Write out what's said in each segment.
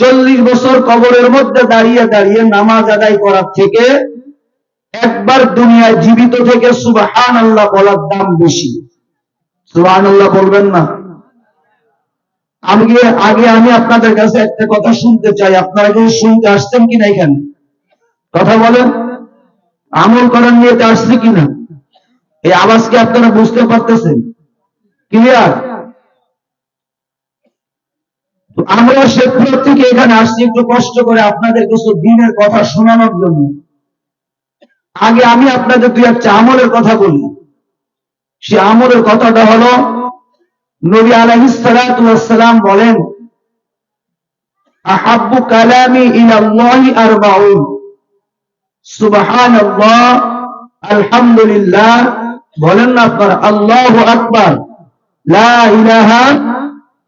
চল্লিশ বছর কবরের মধ্যে দাঁড়িয়ে দাঁড়িয়ে নামাজ আদায় করার থেকে একবার দুনিয়ায় জীবিত থেকে সুবাহান আল্লাহ বলার দাম বেশি। সুবাহান আল্লাহ বলবেন না। আমি আগে আমি আপনাদের কাছে একটা কথা শুনতে চাই। আপনারা কি শুনতে আসছেন কিনা এখানে? কথা বলেন। আমল করার নিয়ে আসছে কিনা? এই আওয়াজকে আপনারা বুঝতে পারতেছেন? ক্লিয়ার আমরা শেখপুর থেকে এখানে আসছি, একটু কষ্ট করে আপনাদের কিছু দিনের কথা শোনানোর জন্য। আগে আমি আপনাদের দুই একটা আমলের কথা বলি। সে আমলের কথাটা হলো, নবী আলহিসাম বলেন, আহাব্বু কালামি ইলাল্লাহি আরবাউন। সুবহানাল্লাহ, আলহামদুলিল্লাহ। বলেন না আপনার, আল্লাহু আকবার। লা ইলাহা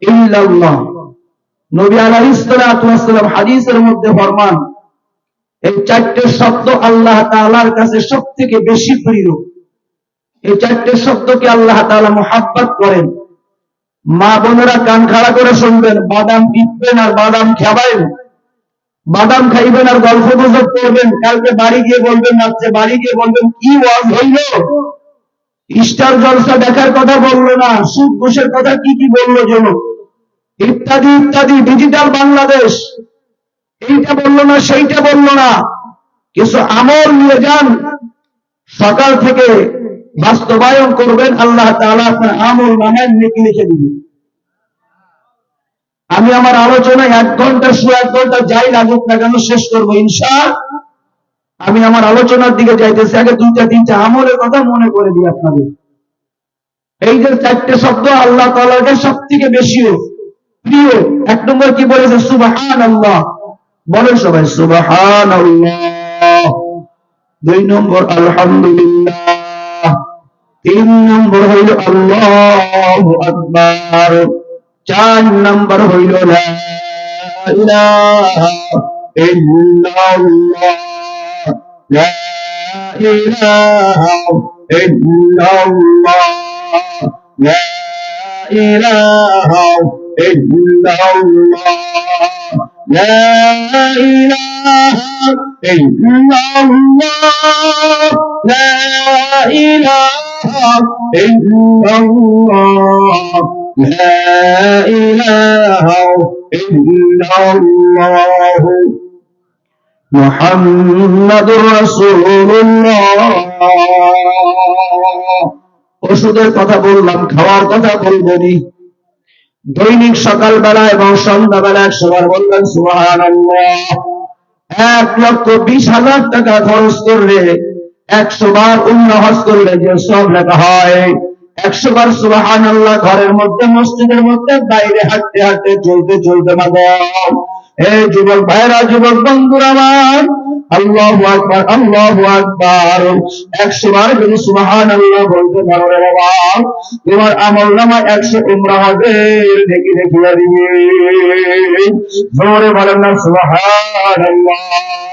ইল্লাল্লাহ। নবী আলাইহিসসালাম হাদিসের মধ্যে ফরমান, এই চারটে শব্দ আল্লাহ তাআলার কাছে সব থেকে বেশি প্রিয়। এই চারটে শব্দকে আল্লাহ মোহাব্বত করেন। মা বোনেরা কান খাড়া করে শুনবেন, বাদাম টিপবেন আর বাদাম খাবেন। বাদাম খাইবেন আর গল্প গুজব করবেন, কালকে বাড়ি গিয়ে বলবেন, রাত্রে বাড়ি গিয়ে বলবেন, কি ওয়াজ হইল? জলসা দেখার কথা বলল না সুদ ঘোষের কথা কি কি বলল যেন? ইত্যাদি ইত্যাদি ডিজিটাল বাংলাদেশ। এইটা বলল না, সেইটা বলল না। কিছু আমল নিয়ে যান। সকাল থেকে বাস্তবায়ন করবেন, আল্লাহ তাআলা আপনার আমল নামের নেকি লিখে দিবেন। আমি আমার আলোচনায় এক ঘণ্টা শু এক ঘণ্টা যাই লাগুক না কেন শেষ করব ইনশা আমি আমার আলোচনার দিকে যাইতেছি। আগে দুইটা, তিনটা আমলের কথা মনে করে দিই আপনাদের। এই যে চারটে শব্দ আল্লাহ তালাকে সব থেকে বেশি প্রিয়, এক নম্বর কি বলেছে? সুবাহান আল্লাহ বলেন সবাই সুবাহান দুই নম্বর, আলহামদুলিল্লাহ। তিন নম্বর হইল আল্লাহ আকবার। চার নম্বর হইল লা ইলাহা ইল্লাল্লাহ লা ইলাহা ইল্লাল্লাহ লা ইলাহা ইল্লাল্লাহ لا إله إلا الله لا إله إلا الله لا إله إلا الله محمد رسول الله ওষুধের কথা বললাম খাওয়ার কথা বলবনি দৈনিক সকালবেলা এবং সন্ধ্যাবেলা সবার বললেন সুহান এক লক্ষ বিশ হাজার টাকা খরচ করলে একশো বার উন্নহাস করলে যে সব লেখা হয়। একশো বার সুবাহান ঘরের মধ্যে, মসজিদের মধ্যে, বাইরে হাঁটতে হাঁটতে, চলতে চলতে মাদাম এই যুবক ভাইরা, যুবক বন্ধুরা আমার, আল্লাহ আকবার আল্লাহ আকবার। একশো বার যদি সুবাহান আল্লাহ বলতে পারো রে বাবা। তোমার আমল নামা একশো উমরা হবে, দেখি দেখি জোরে বলেন না সুবাহান আল্লাহ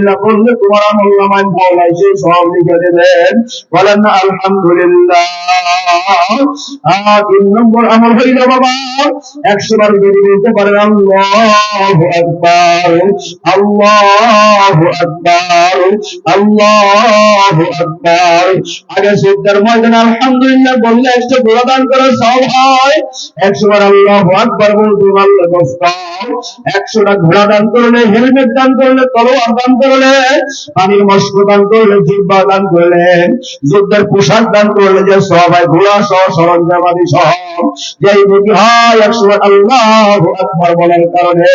আলহামদুলিল্লাহ বললে তোমার আমল নামায় মৌলাই সে সব লিখে দেবেন। বলেন না আলহামদুলিল্লাহ তিন নম্বর আমল হইল বাবা। একশো বার যদি পারেন, আল্লাহ আল্লাহ আল্লাহ আগে সিদ্ধার ময়দান আলহামদুলিল্লাহ বললে একশো গোড়া দান করা সব হয়। একশো বার আল্লাহ আকবার বলতে পারলে একশোটা ঘোড়া দান করলে, হেলমেট দান করলে, তলোয়ার দান করলে পানির মস্ক দান করলে জিব্বা দান করলে, যুদ্ধের পোশাক দান করলে, যে সবাই ঘোড়া সহ, সরঞ্জামাদি সহ, যেই বুঝি হয় একশো আল্লাহ আকবর বলার কারণে,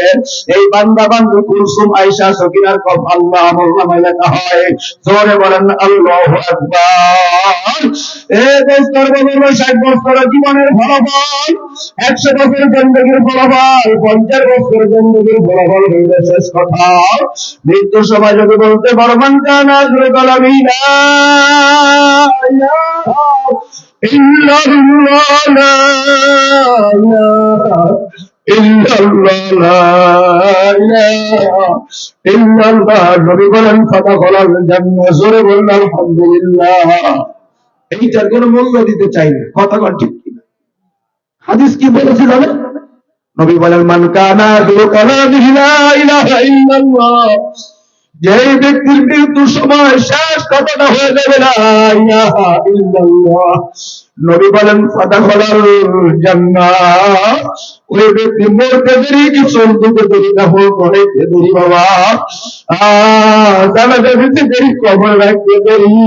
এই বান্দা বান্ধব কুলসুম আইসা সকিনার কফ, আল্লাহ মোল্লামায় লেখা হয়, জোরে বলেন, আল্লাহ আকবর। এ দোস্তর বছর ষাট বছর জীবনের ফলাফল একশো বছর জন্মগির ফলাফল, পঞ্চাশ বছর জন্মগির ফলাফল হইলে শেষ কথা। মৃত্যুর সময় যদি বলতে পারো, মান কানা না এইটার কোনো মূল্য দিতে চাই না। কথা ঠিক। হাদিস কি বলেছে জানেন নবী বলেন, মান কানা বিল কালামিহি লা ইলাহা ইল্লাল্লাহ। যে ব্যক্তির মৃত্যুর সময় শেষ কথাটা হয়ে যাবে, লা ইলাহা ইল্লাল্লাহ। নবী বলেন, ফাদাখালাল জান্নাহ। ওই ব্যক্তি মরতে দেরি কি চলতে দেরি না হোক অনেকতে দেরি বাবা। আহ, জানাজা দিতে দেরি, কবর রাখতে দেরি।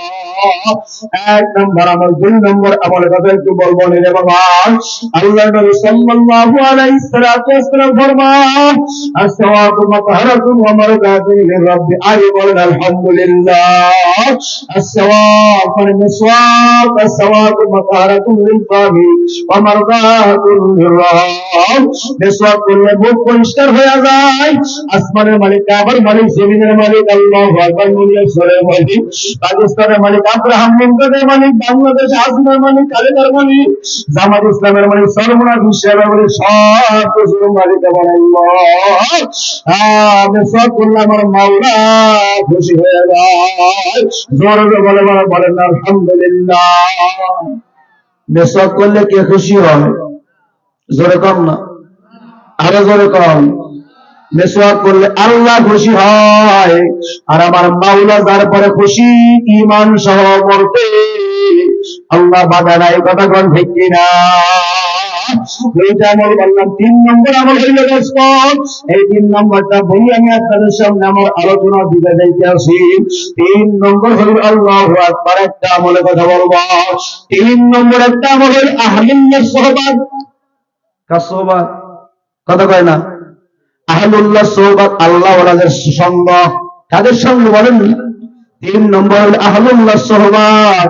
এক নম্বর আমল, দুই নম্বর আমলের কথা একটু বলব রে বাবা। আল্লাহ নবী সাল্লাল্লাহু আলাইহি ওয়াসাল্লাম ফরমান, আসসাওয়াবু মাতাহারাতুন ওয়া মারদাতুন লিরাব্বি আই বলেন, আলহামদুলিল্লাহ। আসসাওয়াব মানে মিসওয়াক, আসসাওয়াবু মাতাহারাতুন লিলফামি ওয়া মারদাতুন লিরাব মিসওয়াক করলে মুখ পরিষ্কার হয়ে যায়। আসমানের মালিক, কাবার মালিক, জমিনের মালিক, আল্লাহু আকবার মুনিয়া সরে মালিক, পাকিস্তানের মালিক আব্রাহাম লিঙ্কনের মালিক বাংলাদেশ আসমের মালিক খালেদার মালিক জামাত ইসলামের মালিক সর্বনা বিশ্বের মালিক সব কিছুর মালিক আমার আমি সব করলে আমার মাওলা খুশি হয়ে যায়। জোরে বলে বলে, বলেন, আলহামদুলিল্লাহ। করলে কে খুশি হয় জোরে কম না? আরও জোরে কম। মেসওয়াক করলে আল্লাহ খুশি হয়। আর আমার মাওলা যার পরে খুশি ইমান সহ মরতে আল্লাহ বাধা নাই কথা কোন। ঠিক কিনা আমি আলোচনা তিন নম্বর আল্লাহ একটা কথা বলব। তিন নম্বর একটা কথা কয় না। আহলুল্লাহ সৌবাদ আল্লাহ সঙ্গ তাদের সঙ্গে বলেন তিন নম্বর আহলুল্লাহ সোহবাদ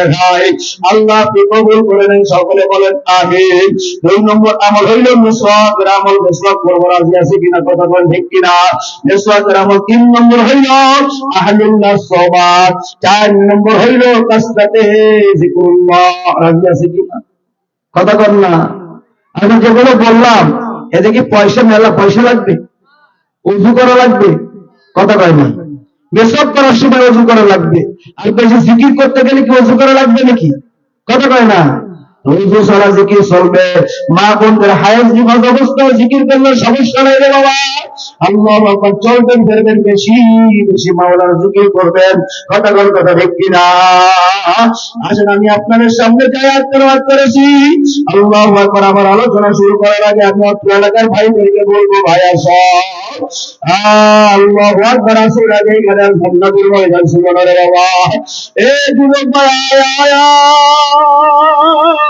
দেখায় আল্লাহ আপনি কবুল করে নেন, সকলে বলেন আমিন। দুই নম্বর আমল হইল মিসওয়াকের আমল। মিসওয়াক করব রাজি আছি কিনা, কথা বলেন ঠিক কিনা? তিন নম্বর হইল চার নম্বর হইল রাজি আছি কিনা? কথা কর না। আমি যেগুলো বললাম পয়সা মেলা পয়সা লাগবে? উজু করা লাগবে? কথা কয় না। বেসব করার সময় উজু করা লাগবে। আর বেশি জিকির করতে গেলে কি উজু করা লাগবে নাকি? কথা কয় না? উজু ছাড়া জিকির চলবে। মা বোনদের হায়াত জীবন অবস্থায় জিকির করলে সমস্যা নেই রে বাবা। আল্লাহ চলবেন, ফেরবেন, বেশি বেশি মাওলার জিকির করবেন। কথা কথা ঠিক কিনা? আসেন, আমি আপনাদের সামনে যে আয়াত তেলাওয়াত করেছি, আল্লাহু আকবার, আমার আলোচনা শুরু করার আগে আমি অত্র এলাকার ভাইদেরকে বলব ভাইয়া সব আল্লাহ আসুন, আগে এখানে যুবক ভাই আয়।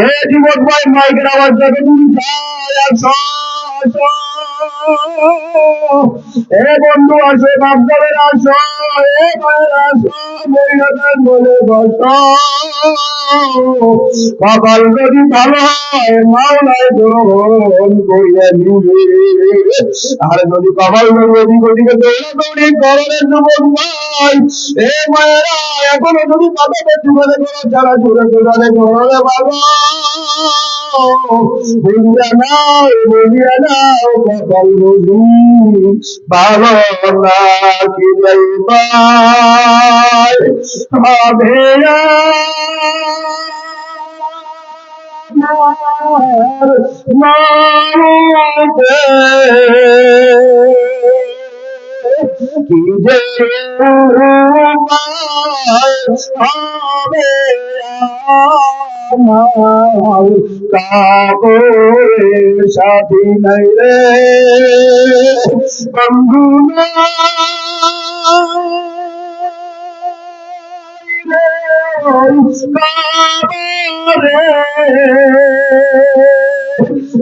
এ যুবক ভাই মাইকের আওয়াজ দেখে তুমি যায় আসো আসো এ বন্ধু আসো, বাপদাদের আসো, এ ভাইয়ের আসো, মহিলাদের বলে বসো। কপাল যদি ভালো হয় গ্রহণ করিয়া নিবে আর যদি কপাল যদি ওদিকে দৌড়াদৌড়ি করে যুবক ভাই। এ মায়েরা, এখনও যদি পাতাতে জুড়ে করো যারা জুড়ে জুড়ে করো বাবা বুঝিয়া নাও বুঝিয়া নাও কপাল বুঝি ভালো না কি যাইবাই হবে কি সাথী নাই রে বন্ধু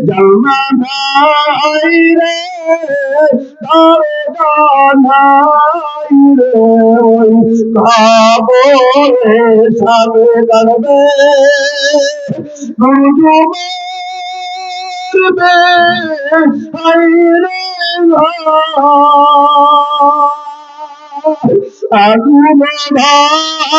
জন্মাই রে নাই রে কাবরে সাবে রে আগুন ধারা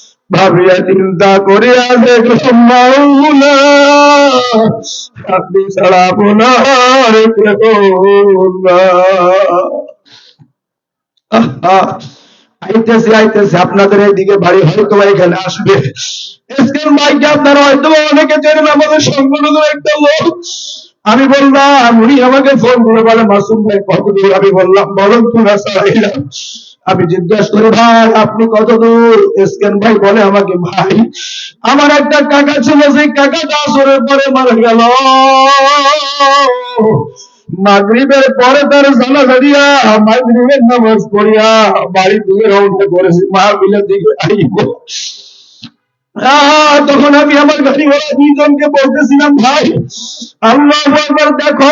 ভাবিয়া চিন্তা করিয়া দেখো মাওলা ছাড়া আপনার আইতেছে আইতেছে। আপনাদের এইদিকে বাড়ি হয়তো এখানে আসবে। এসকের মাইকে আপনারা হয়তো অনেকে চেনেন, আমাদের সংগঠনের একটা লোক। আমি বললাম, উনি আমাকে ফোন করে বলে, মাসুম ভাই কত আমি বললাম, বলুন তোরা সারাইলাম আমি জিজ্ঞেস করি, ভাই, আপনি কত দূর এসকেন ভাই বলে আমাকে, ভাই, আমার একটা কাকা ছিল, সেই কাকাটা আসরের পরে মারা গেল। মাগরিবের পরে তার জানাজা দিয়া মাগরিবের নামাজ পড়িয়া বাড়ি দিয়ে রওনা করেছি মাহফিলের দিকে আইব। তখন আমি আমার গাড়ি ঘোড়া দুইজনকে বলতেছিলাম, ভাই, আল্লাহ দেখো,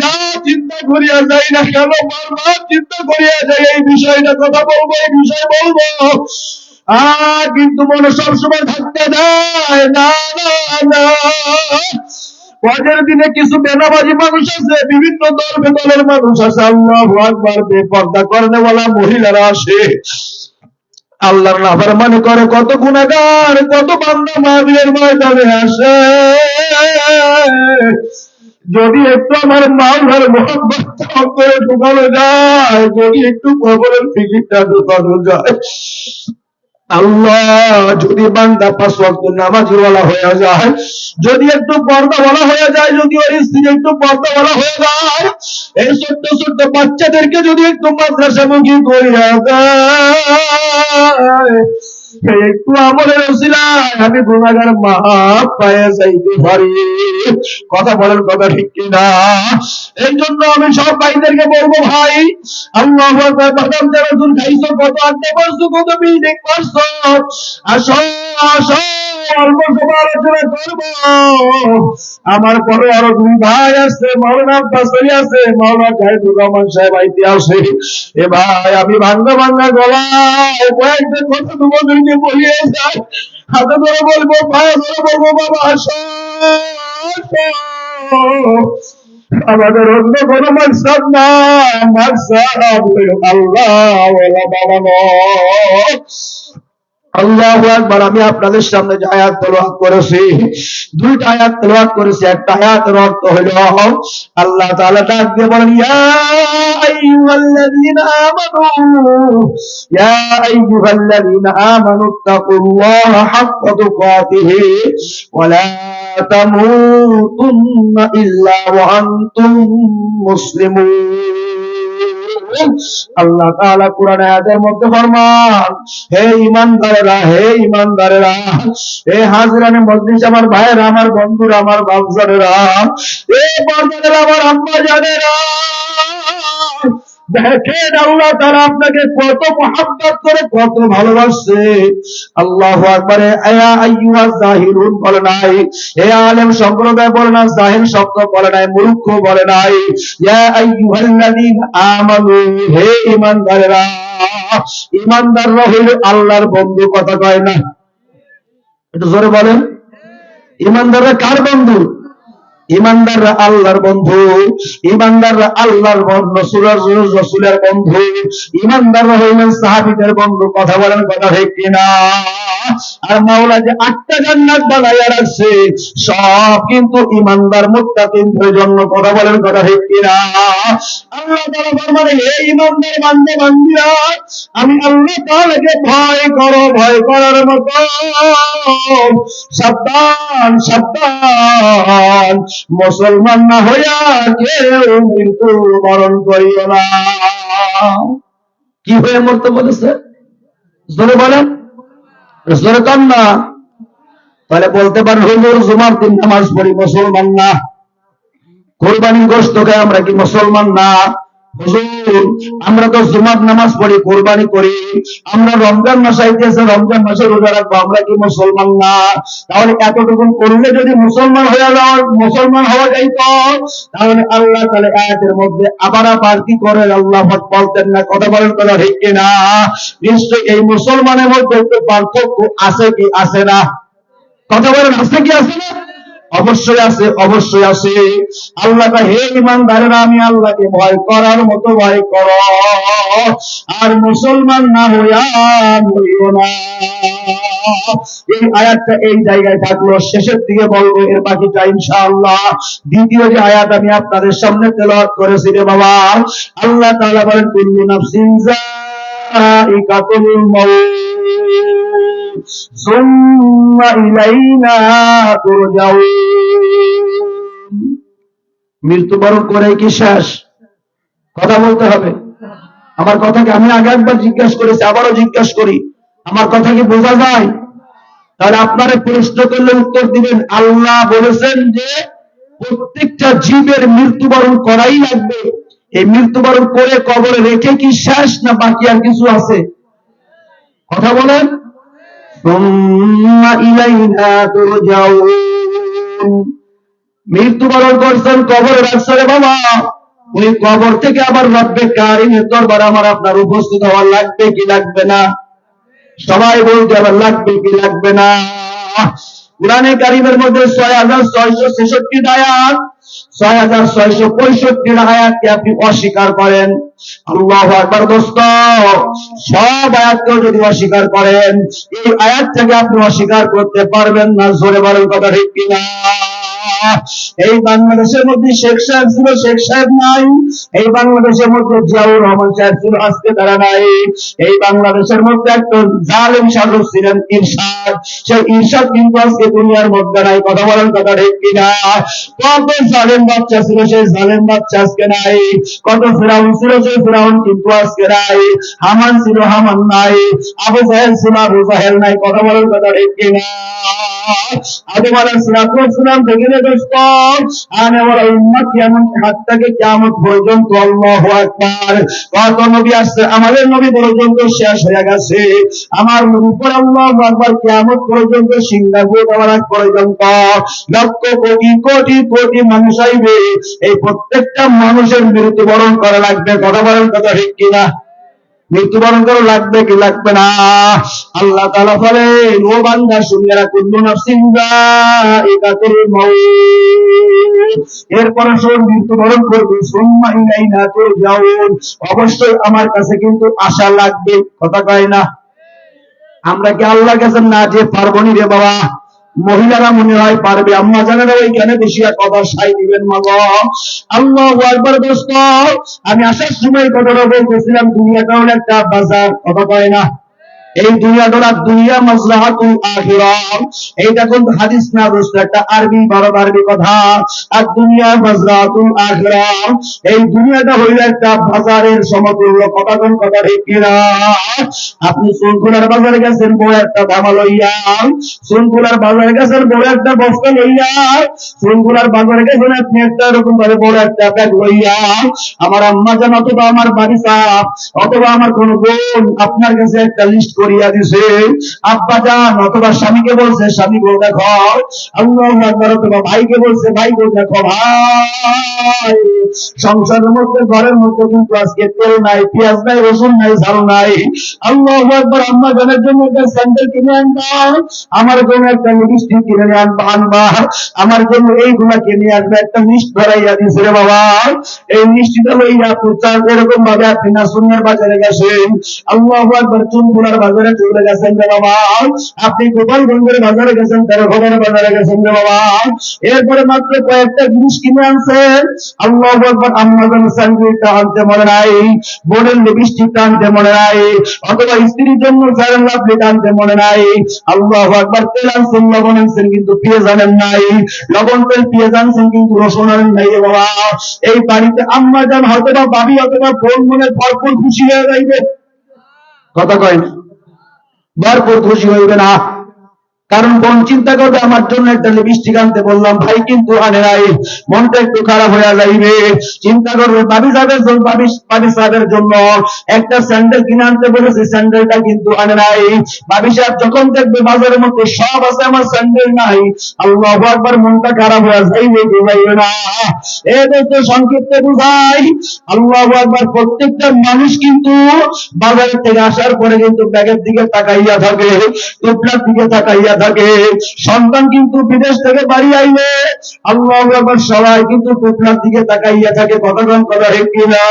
যা চিন্তা করিয়া যাই না কেন, বারবার চিন্তা করিয়া যাই, এই বিষয়টা কথা বলব, এই বিষয় বলব। কিন্তু মনে সবসময় থাকতে দেয়, না না দিনে কিছু বেনাবাজি মানুষ আছে, বিভিন্ন দল বেদলের মানুষ আছে, আল্লাহ আকবার, বেপর্দা করেনেওয়ালা মহিলারা আসে। আল্লাহর নাফরমানি করে, কত গুণাগার কত বান্দা মাহবিলের ময়দানে আসে। যদি একটু আমার মাওলার মোহাম্মত করে ঢুকানো যায়, যদি একটু কবরের ফিকিরটা ঢুকানো যায়। আল্লাহ, যদি বান্দা পাঁচ ওয়াক্ত বলা হয়ে যায়, যদি একটু পর্দা বলা হয়ে যায়, যদি ওর স্ত্রী একটু বলা হয়ে যায়, এই ছোট্ট ছোট্ট বাচ্চাদেরকে যদি একটু মাদ্রাসামুখী করিয়া দেয় একটু আমলের আমি গুণাগার মা পায়ে যাইতে পারি। কথা বলেন কথা ঠিক কিনা? এই জন্য আমি সব ভাইদেরকে বলব ভাই, আল্লাহ কত আড্ডা করছ কত করছ আসো আসো। আমার পরে আরও দুই ভাই আছে, মৌলানা আব্বাসী আছে, মৌলানা জাহিদুর রহমান সাহেব আইতে আসে এ ভাই, আমি ভাঙ্গা ভাঙ্গা গলায় কয়েকটা কথা তোমাদেরকে বলিয়ে যাই। হাতে ধরে বলব, পায়ে ধরে বলব, বাবা আমাদের অন্য কোনো মাকসাদ না, মাকসাদ আল্লাহ ওয়ালা বানানো আল্লাহ একবার আমি আপনাদের সামনে যে আয়াত তেলাওয়াত করেছি, দুইটা আয়াত তেলাওয়াত করেছি, একটা আয়াতের অর্থ হলো আল্লাহ তাআলা ডাক দিয়ে বলেন, ইয়া আইয়ুহাল্লাযীনা আমানু, ইয়া আইয়ুহাল্লাযীনা আমানু, তাকুল্লাহা হাক্কা তুকাতিহি, ওয়া মুসলিমুন। আল্লাহ তাআলা কোরআন আয়াতের মধ্যে ফরমান, হে ঈমানদারেরা হে ঈমানদারেরা, হে হাজরানে মজলিস, আমার ভাইয়েরা, আমার বন্ধুরা, আমার বাপজানেরা এই বন্ধুদের আমার আম্মা জানেরা দেখেন আল্লাহ তারা আপনাকে কত মহাব্বত করে কত ভালোবাসছে। আল্লাহ আকবারে আয়া আইয়ুহা জাহিরুন বলে নাই। হে আলেম সম্প্রদায় বলে না জাহির শব্দ বলে নাই, মূর্খ বলে নাই। হে ঈমানদারেরা ঈমানদাররা হইল আল্লাহর বন্ধু, কথা কয় না। একটু জোরে বলেন। ঈমানদাররা কার বন্ধু? ইমানদাররা আল্লাহর বন্ধু, ইমানদাররা আল্লাহর বন্ধু, রসুলের বন্ধু, ইমানদাররা হইলেন সাহাবিদের বন্ধু, কথা বলেন কথা ঠিক কিনা? আর মাওলা যে আটটা জান্নাত বানাইয়া রাখছে, সব কিন্তু ইমানদার মুত্তাকিনদের জন্য কথা বলেন কথা ঠিক কিনা? আল্লাহ তাআলা ফরমানে, হে ইমানদার বান্দে, বান্দিরা, আমি আল্লাহ তাআলাকে ভয় করো, ভয় করার মতো। সাবধান সাবধান। মুসলমান না হইয়া কেউ মৃত্যু বরণ করিও না। কি হয়ে মরতে বলেছে? জোরে বলেন। জোরে কম না। তাহলে বলতে পারেন, হুজুর জুমার দিন নামাজ পড়ি মুসলমান না। কোরবানি গোস্ত আমরা কি মুসলমান না? আমরা তো জুমার নামাজ পড়ি, কোরবানি করি। আমরা রমজান মাস আইতেছে, রমজান মাসে রোজা রাখব, আমরা কি মুসলমান না? তাহলে এতটুকু করলে যদি মুসলমান হয়ে যাওয়ার মুসলমান হওয়া যাইত তাহলে আল্লাহ তাহলে আয়াতের মধ্যে আবার আবার কি করে আল্লাহ বলতেন না, কথা বলেন, কথা ঠিক কিনা? নিশ্চয় এই মুসলমানের মধ্যে একটু পার্থক্য আছে কি আছে না? কথা বলেন, আছে কি আছে না? অবশ্যই আছে অবশ্যই আছে। আল্লাহ হে ইমানদারেরা, আমি আল্লাহকে ভয় করার মতো ভয় কর। আর মুসলমান না হইয়া না। এই আয়াতটা এই জায়গায় থাকল, শেষের দিকে বলব, এর বাকিটা ইনশাআল্লাহ। দ্বিতীয় যে আয়াত আমি আপনাদের সামনে তেলাওয়াত করেছি রে বাবা, আল্লাহ তাআলা বলেন, কুল্লু নাফসিন যায়িকাতুল মাউত। মৃত্যুবরণ করে কি শেষ? কথা বলতে হবে। আমার কথাকে আমি আগে একবার জিজ্ঞাসা করেছি, আবারও জিজ্ঞাসা করি। আমার কথা কি বোঝা যায়? তাহলে আপনারা প্রশ্ন করলে উত্তর দিবেন। আল্লাহ বলেছেন যে, প্রত্যেকটা জীবের মৃত্যুবরণ করাই লাগবে। এই মৃত্যুবরণ করে কবরে রেখে কি শেষ না বাকি আর কিছু আছে? কথা বলেন। মৃত্যুবরণ করছেন কবর রাখছে বাবা। ওই কবর থেকে আবার রব্বে কারিমের দরবার আমার আপনার উপস্থিত হওয়ার লাগবে কি লাগবে না? সবাই বলতে আবার লাগবে কি লাগবে না? কোরআনে কারিমের মধ্যে ছয় হাজার ছয়শো ছেষট্টি আয়াত ছয় হাজার ছয়শো পঁয়ষট্টির আয়াতকে আপনি অস্বীকার করেন। আল্লাহ একবার দোস্ত, সব আয়াতকেও যদি অস্বীকার করেন, এই আয়াতটাকে আপনি অস্বীকার করতে পারবেন না, জোরে বলেন কথা ঠিক কিনা? এই বাংলাদেশের মধ্যে শেখ সাহেব ছিল, শেখ সাহেব নাই। এই বাংলাদেশের মধ্যে জিয়াউর রহমান সাহেব ছিল, আজকে তারা নাই। এই বাংলাদেশের মধ্যে শাসক ছিলেন ইরশাদ। সেই ইরশাদ কিন্তু আজকে দুনিয়ার মধ্যে নাই, কথা বলেন কথা ঠিক কিনা? কত জালেম বাচ্চা ছিল, সেই জালেম বাচ্চা আজকে নাই। কত ফেরাউন ছিল, সেই ফেরাউন কিন্তু আজকে নাই। হামান ছিল, হামান নাই। আবু জাহেল ছিল, আবু জাহেল নাই, কথা বলেন কথা ঠিক কিনা? থেকে আমাদের নবী পর্যন্ত শেষ হয়ে গেছে। আমার উপর আল্লাহু কিয়ামত পর্যন্ত সিংহাসন দেওয়ার আগ পর্যন্ত লক্ষ কোটি কোটি কোটি মানুষ আইবে। এই প্রত্যেকটা মানুষের মৃত্যুবরণ করা লাগবে। কথা বলেন কথা ঠিক কিনা? মৃত্যুবরণ করে, লাগবে কি লাগবে না? আল্লাহ তালা বলে ও বান্দা যায়িকাতুল মাউত। এরপরে সব মৃত্যুবরণ করবে, সুম্মা ইলাইনা তুরজাউন। অবশ্যই আমার কাছে কিন্তু আশা লাগবে, কথা কয় না? আমরা কি আল্লাহ কাছে না যে পারব নি রে বাবা? মহিলারা মনে হয় পারবে। আম্মা জানেরা ওইখানে বসিয়া কথা সাই দিবেন মা আল্লাহ একবার দোস্ত, আমি আসার সময় কথাটা বলতেছিলাম দুনিয়াটা হলো একটা বাজার, কথা কয় না। এই দুনিয়াটা হলো দুনিয়া মাজলাহাতুল আখিরা। এইটা কিন্তু হাদিস না দোস্ত একটা আরবি ভারত আরবি কথা। আর দুনিয়া মাজলাহাতুল আখিরা, এই দুনিয়াটা হইল একটা বাজারের সমতুল্য কথা কোন কথা ঠিক কিনা। আপনি সোনকুলার বাজারে গেছেন বড় একটা ধামা লইয়া। সোনকুলার বাজারে গেছেন বড় একটা বস্তা লইয়া। সোনকুলার বাজারে গেছেন, আপনি একটা এরকম ভাবে বড় একটা ব্যাগ লইয়া। আমার আম্মা জান, অথবা আমার বাড়ি অথবা আমার কোন বোন, আপনার কাছে একটা লিস্ট করিয়া দিছে। আব্বা জান অথবা স্বামীকে বলছে, স্বামী গো দেখো, আল্লাহ অথবা ভাইকে বলছে, ভাই গো দেখো, ভাই। সংসারের মধ্যে, ঘরের মধ্যে কিন্তু আজকে তেল নাই, পেঁয়াজ নাই, রসুন নাই, ঝাল নাই। আল্লাহ একবার আম্মা জানের জন্য একটা স্যান্ডেল কিনে আনবা, আমার জন্য একটা লিপস্টিক কিনে আনবা আনবা। আমার জন্য এইগুলা কিনে আসবে একটা মিষ্টি ধরাইয়া দিছে রে বাবা। এই মিষ্টিটা লইয়া প্রচার এরকম ভাবে আপনি নাসুনের বাজারে গেছেন। আল্লাহ একবার চুনপুরার বাজারে চলে গেছেন রে বাবা। আপনি গোপালগঞ্জের বাজারে গেছেন তেরোঘরের বাজারে গেছেন রে বাবা। এরপরে মাত্র কয়েকটা জিনিস কিনে আনছেন। আল্লাহ একবার আম্মা যেন স্যান্ডউইচটা আনতে মনে নাই। বোনের লিপস্টিকটা আনতে মনে নাই। অথবা স্ত্রীর জন্য ফেরান লাভলি আনতে মনে নাই। আল্লাহ একবার তেল আনছেন, লবণ আনছেন, কিন্তু পেঁয়াজ আনেন নাই। লবণ, তেল, পেঁয়াজ আনছেন, কিন্তু রসুন আনেন নাই বাবা। এই বাড়িতে আম্মা যান হয়তো বা ভাবি অথবা বোন মনে ভরপুর খুশি হয়ে যাইবে। কথা কয় না? ভরপুর খুশি হইবে না কারণ বোন চিন্তা করবে, আমার জন্য একটা লিপস্টিক আনতে বললাম, ভাই, কিন্তু আনে নাই, মনটা একটু খারাপ হয়ে যাইবে। চিন্তা করবে, বাবি সাহেবের জন্য, বাবি বাবি সাহেবের জন্য একটা স্যান্ডেল কিনে আনতে বলেছে স্যান্ডেলটা কিন্তু আনে নাই। বাবি সাহেব যখন দেখবে বাজারের মধ্যে সব আছে, আমার স্যান্ডেল নাই। আল্লাহ একবার মনটা খারাপ হয়ে যাইবে যাইবে না। এ তো সংক্ষিপ্ত বুঝাই, আল্লাহ একবার প্রত্যেকটা মানুষ কিন্তু বাজারের থেকে আসার পরে কিন্তু ব্যাগের দিকে তাকাইয়া থাকে টুকরার দিকে তাকাইয়া থাকে। সন্তান কিন্তু বিদেশ থেকে বাড়ি আইলে আল্লাহ একবার সবাই কিন্তু টুকরার দিকে তাকাইয়া থাকে কতক্ষণ কথা ঠিক কিনা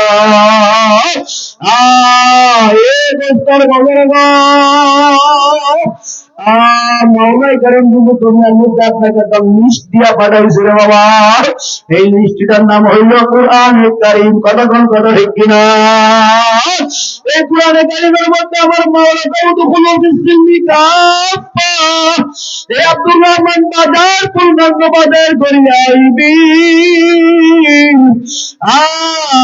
এই লিস্টটার নাম হইল কোরআন কারিম কতক্ষণ কথা ঠিক কিনা এই কোরআনে কারিমের মধ্যে আমার মাওলা কৌতুকুল বিসমিল্লি কাফা এ আব্দুর রহমান বাজার, পূর্ণাঙ্গ বাজার করিয়া আইবি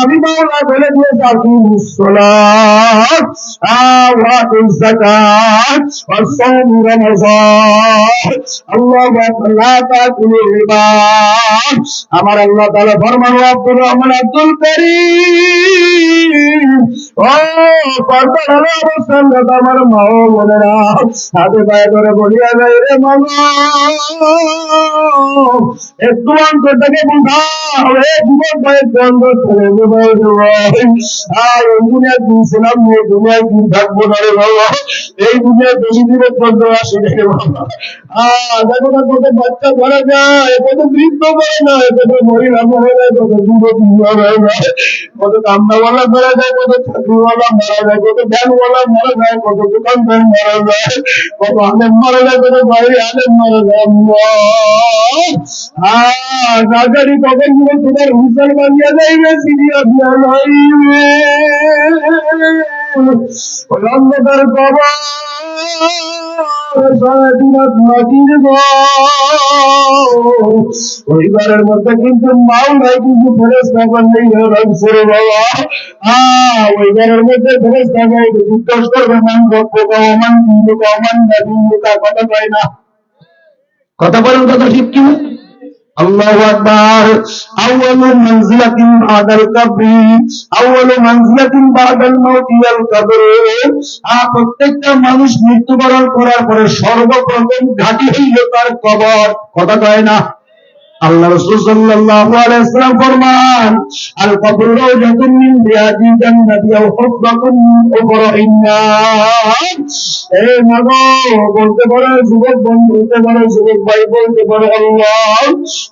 আমি মাওলা বলে দিয়েছি আকিমুস সালাত আওয়াতুজ যাকাত ওয়াসাম রমজান। আল্লাহ লা তাকুলু রিবা। আমার আল্লাহ তাআলা ফরমান, আব্দুর রহমান আব্দুল করিম। ও পর্দার অবস্থান আমার মাও বোনেরা হাতে পায়ে করে বলিয়া যায় রে মামা একটু অন্তরটাকে বুঝাও রে জীবন পায়ে অন্তর থেকে আর এই দুনিয়ায় দিয়েছিলাম এই দুনিয়ায় দিন থাকব না রে বাবা এই জন্য আসি বাবা না কত বাচ্চা মারা যায় কত বৃদ্ধ মারা যায় কত কত যুবতী মারা যায় কত মারা যায়। কত ব্যাংকওয়ালা মারা যায় কত দোকানদার মারা যায় কত আলেম মারা যায় কত বাড়ি আলেম মারা যায় রাজারি কখনগুলো তোমার হুসার বানিয়ে যাইবে সিরিয়া দিয়া যাইবে অন্ধকার বাবা পরিবারের মধ্যে কিন্তু মাও নাই, কিন্তু ফেরেস থাকা নেই রে বাবা পরিবারের মধ্যে ফেরেস্তা থাকা জিজ্ঞাসা করবে মান গপ্প কমান কিন্তু মান কিন্তু কথা কয় না। কথা বলেন, কথা ঠিক কি আল্লাহু أكبر أول منزلة بعد القبر أول منزلة بعد الموت আ, প্রত্যেকটা মানুষ মৃত্যুবরণ করার পরে সর্বপ্রথম ঘাটি হইল তার কবর। কথা কয় না? আল্লাহ রাসূল সাল্লাল্লাহু আলাইহি ওয়াসাল্লাম ফরমান, আল কবর রাওজাতুন মিন রিয়াদি জান্নাতি আও বলতে যুবক বন্ধু যুবক ভাই বলতে আল্লাহ।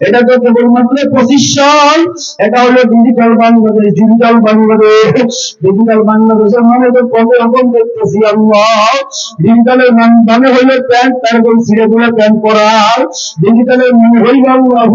এটা তো কেবলমাত্র পজিশন এটা হলো digital Bangladesh digital Bangladesh. Digital বাংলাদেশের মানে তো কত রকম দেখতেছি আল্লাহ ডিজিটালের মানে হইল প্যান্ট তারপর ছিঁড়ে প্যান্ট ডিজিটালের মানে হইল আল্লাহ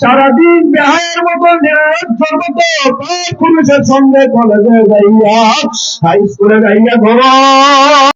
সারাদিন বেহায়ের মতো সর্বত পুরুষের সঙ্গে কলেজে যাইয়া হাই স্কুলে যাইয়া ঘর